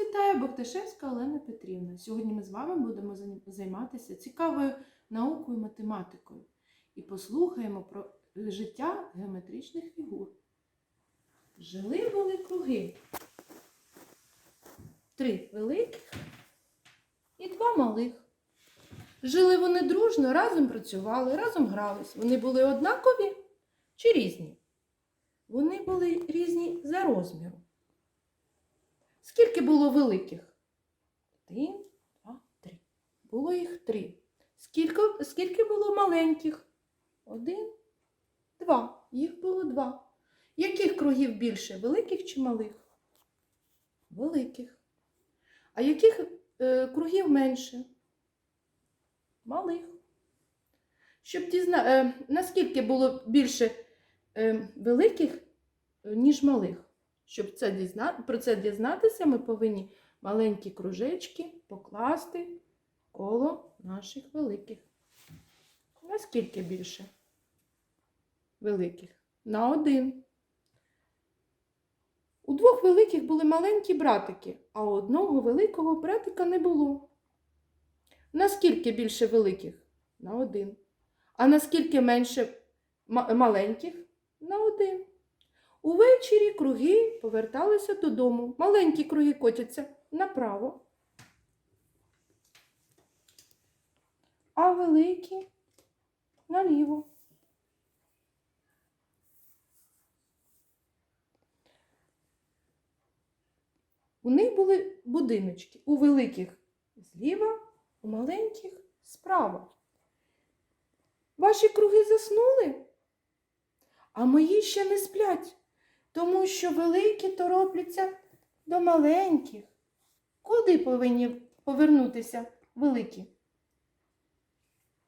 Вас вітає Богдашевська Олена Петрівна. Сьогодні ми з вами будемо займатися цікавою наукою математикою і послухаємо про життя геометричних фігур. Жили були круги. Три великих і два малих. Жили вони дружно, разом працювали, разом грались. Вони були однакові чи різні? Вони були різні за розміром. Скільки було великих? Один, два, три. Було їх три. Скільки, скільки було маленьких? Один, два. Їх було два. Яких кругів більше? Великих чи малих? Великих. А яких е, кругів менше? Малих. Щоб дізна... е, наскільки було більше е, великих, е, ніж малих? Щоб це дізна... про це дізнатися, ми повинні маленькі кружечки покласти коло наших великих. Наскільки більше? Великих? На один. У двох великих були маленькі братики, а у одного великого братика не було. Наскільки більше великих? На один. А наскільки менше маленьких? На один. Увечері круги поверталися додому. Маленькі круги котяться направо. А великі наліво. У них були будиночки. У великих зліва, у маленьких справа. Ваші круги заснули? А мої ще не сплять, тому що великі торопляться до маленьких. Куди повинні повернутися великі?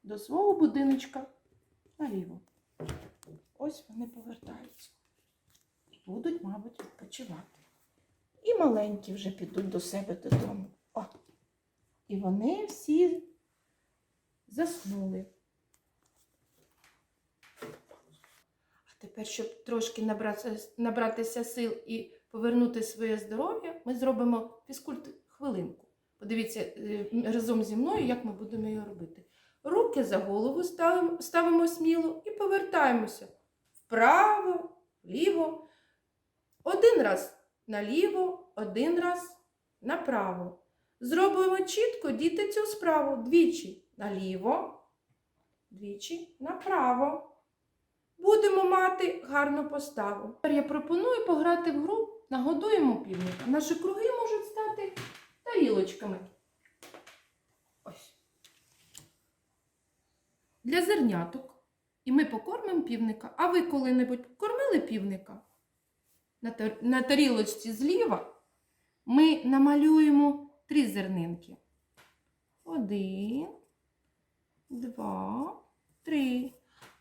До свого будиночка наліво. Ось вони повертаються. Будуть, мабуть, відпочивати. І маленькі вже підуть до себе додому. О! І вони всі заснули. Тепер, щоб трошки набратися, сил і повернути своє здоров'я, ми зробимо фізкульт хвилинку. Подивіться е, разом зі мною, як ми будемо його робити. Руки за голову ставимо, ставимо сміло і повертаємося вправо, вліво. Один раз наліво, один раз направо. Зробимо чітко діти цю справу двічі наліво, двічі направо. Мати гарну поставу. Тепер я пропоную пограти в гру Нагодуємо півника. Наші круги можуть стати тарілочками. Для зерняток. І ми покормимо півника. А ви коли-небудь кормили півника? На тарілочці зліва ми намалюємо три зернинки. Один, два, три.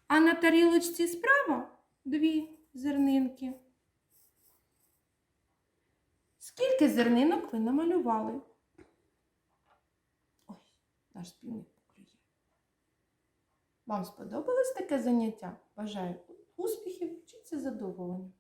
А на тарілочці справа дві зернинки. Скільки зернинок ви намалювали? Ой, наш спільник покриє. Вам сподобалось таке заняття? Бажаю успіхів, вчіться задоволення.